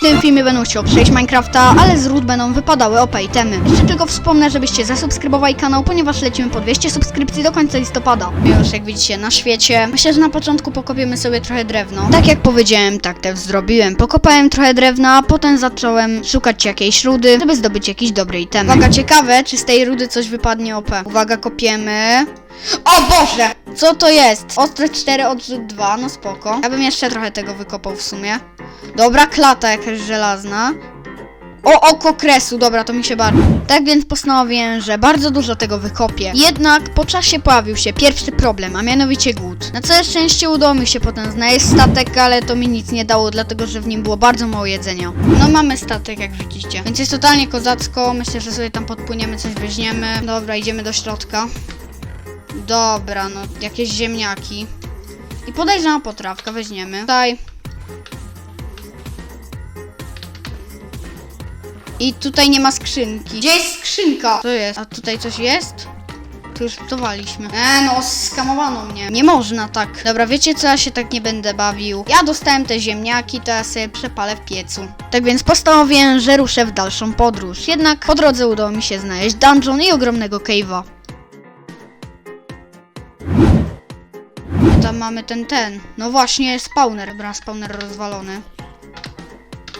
W tym filmie będą chciał przejść Minecrafta, ale z ród będą wypadały OP itemy. Jeszcze tylko wspomnę, żebyście zasubskrybowali kanał, ponieważ lecimy po 200 subskrypcji do końca listopada. Już jak widzicie na świecie. Myślę, że na początku pokopiemy sobie trochę drewno. Tak jak powiedziałem, tak też zrobiłem. Pokopałem trochę drewna, a potem zacząłem szukać jakiejś rudy, żeby zdobyć jakiś dobry item. Uwaga, ciekawe, czy z tej rudy coś wypadnie OP. Uwaga, kopiemy. O Boże! Co to jest? Ostre 4, odrzut 2, no spoko. Ja bym jeszcze trochę tego wykopał w sumie. Dobra, klata jakaś żelazna. O, oko kresu, dobra, to mi się bardzo. Tak więc postanowiłem, że bardzo dużo tego wykopię. Jednak po czasie pojawił się pierwszy problem, a mianowicie głód. Na całe szczęście udało mi się potem znaleźć statek, ale to mi nic nie dało, dlatego że w nim było bardzo mało jedzenia. No mamy statek, jak widzicie. Więc jest totalnie kozacko. Myślę, że sobie tam podpłyniemy, coś weźmiemy. Dobra, idziemy do środka. Dobra, no jakieś ziemniaki. I podejrzana potrawka weźmiemy. Tutaj. I tutaj nie ma skrzynki. Gdzie jest skrzynka? Co jest? A tutaj coś jest? Tu już lutowaliśmy. E, no, skamowano mnie. Nie można tak. Dobra, wiecie co? Ja się tak nie będę bawił. Ja dostałem te ziemniaki, to ja sobie przepalę w piecu. Tak więc postanowiłem, że ruszę w dalszą podróż. Jednak po drodze udało mi się znaleźć dungeon i ogromnego cave'a. Tam mamy ten, ten. No właśnie, spawner. Dobra, spawner rozwalony.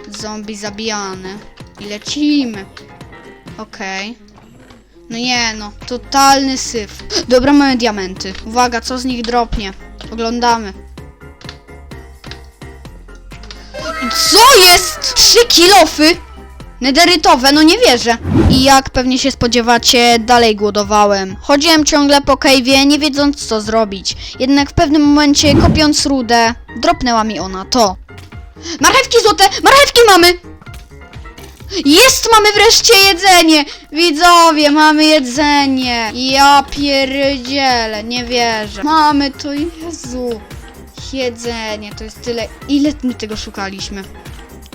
Zombie zabijany. I lecimy. Okej. No nie no, totalny syf. Dobra, mamy diamenty. Uwaga, co z nich dropnie? Oglądamy. Co jest? Trzy kilofy? Nederytowe, no nie wierzę. I jak pewnie się spodziewacie, dalej głodowałem. Chodziłem ciągle po cave'ie, nie wiedząc co zrobić. Jednak w pewnym momencie, kopiąc rudę, dropnęła mi ona to. Marchewki złote! Marchewki mamy! Jest, mamy wreszcie jedzenie! Widzowie, mamy jedzenie! Ja pierdzielę, nie wierzę. Mamy to, Jezu. Jedzenie, to jest tyle. Ile my tego szukaliśmy?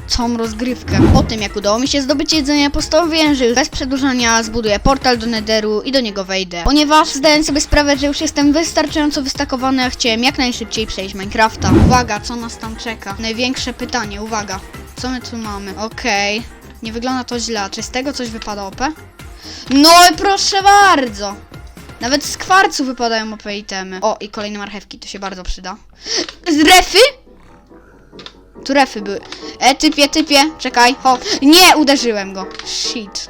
całą rozgrywkę. Po tym, jak udało mi się zdobyć jedzenie, postanowiłem, że już bez przedłużania zbuduję portal do Netheru i do niego wejdę. Ponieważ zdaję sobie sprawę, że już jestem wystarczająco wystakowany, a chciałem jak najszybciej przejść Minecrafta. Uwaga, co nas tam czeka? Największe pytanie, uwaga. Co my tu mamy? Okej. Nie wygląda to źle. Czy z tego coś wypada OP? No i proszę bardzo! Nawet z kwarcu wypadają OP itemy. O, i kolejne marchewki, to się bardzo przyda. Z refy? Tu refy były. E, typie, typie, czekaj, ho. Nie, uderzyłem go. Shit.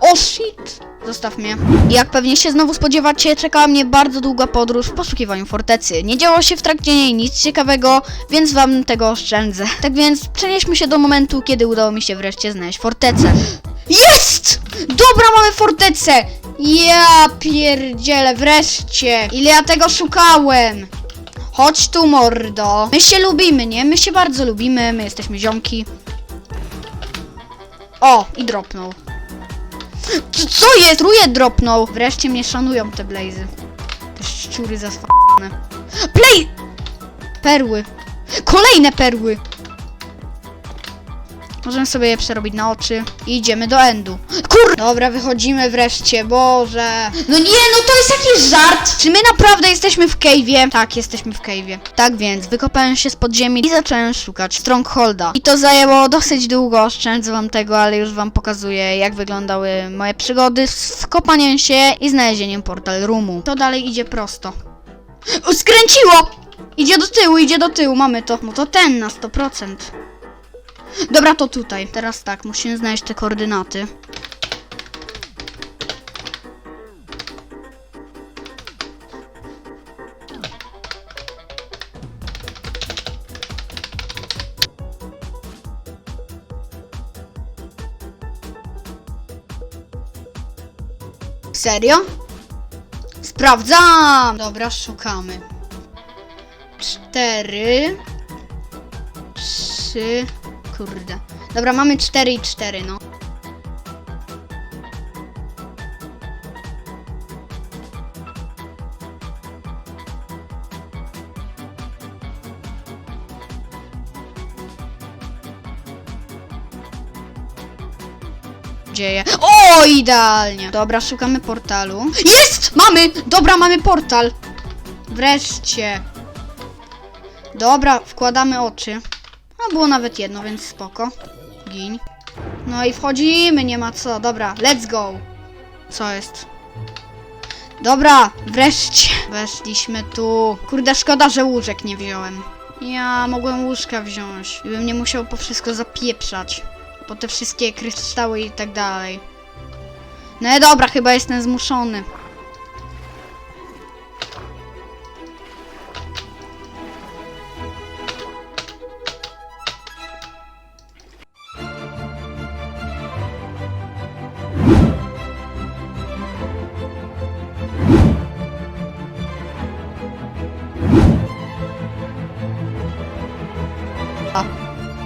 O, shit. Zostaw mnie. Jak pewnie się znowu spodziewacie, czekała mnie bardzo długa podróż w poszukiwaniu fortecy. Nie działo się w trakcie niej nic ciekawego, więc wam tego oszczędzę. Tak więc przenieśmy się do momentu, kiedy udało mi się wreszcie znaleźć fortecę. Jest! Dobra, mamy fortecę! Ja pierdzielę, wreszcie! Ile ja tego szukałem! Chodź tu, mordo. My się lubimy, nie? My się bardzo lubimy, my jesteśmy ziomki. O, i dropnął. Co jest? Truje dropnął. Wreszcie mnie szanują te blazy. Te szczury zasfane. Play! Perły. Kolejne perły. Możemy sobie je przerobić na oczy i idziemy do endu. Kur... Dobra, wychodzimy wreszcie, Boże. No nie, no to jest jakiś żart. Czy my naprawdę jesteśmy w cave'ie? Tak, jesteśmy w cave'ie. Tak więc, wykopałem się z podziemi i zacząłem szukać Strongholda. I to zajęło dosyć długo, oszczędzę wam tego, ale już wam pokazuję, jak wyglądały moje przygody z wkopaniem się i znalezieniem portal roomu. To dalej idzie prosto. O, skręciło! Idzie do tyłu, idzie do tyłu, mamy to. No to ten na 100%. Dobra, to tutaj. Teraz tak, musimy znaleźć te koordynaty. Serio? Sprawdzam! Dobra, szukamy. Cztery. Trzy. Kurde. Dobra, mamy 4 i 4, no. Dzieje. O, idealnie. Dobra, szukamy portalu. Jest! Mamy! Dobra, mamy portal. Wreszcie. Dobra, wkładamy oczy. A było nawet jedno, więc spoko. Gin. No i wchodzimy, nie ma co. Dobra, let's go. Co jest? Dobra, wreszcie. Weszliśmy tu. Kurde, szkoda, że łóżek nie wziąłem. Ja mogłem łóżka wziąć. I bym nie musiał po wszystko zapieprzać. Po te wszystkie kryształy i tak dalej. No i dobra, chyba jestem zmuszony.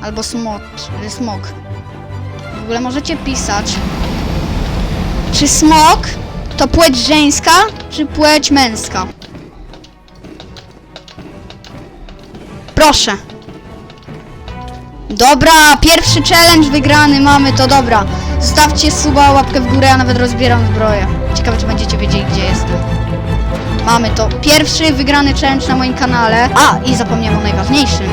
Albo smok, y, smok. W ogóle możecie pisać, czy smok to płeć żeńska, czy płeć męska? Proszę. Dobra, pierwszy challenge wygrany mamy, to dobra. Zostawcie suba, łapkę w górę, ja nawet rozbieram zbroję. Ciekawe, czy będziecie wiedzieli, gdzie jestem. Mamy to. Pierwszy wygrany challenge na moim kanale. A, i zapomniałem o najważniejszym.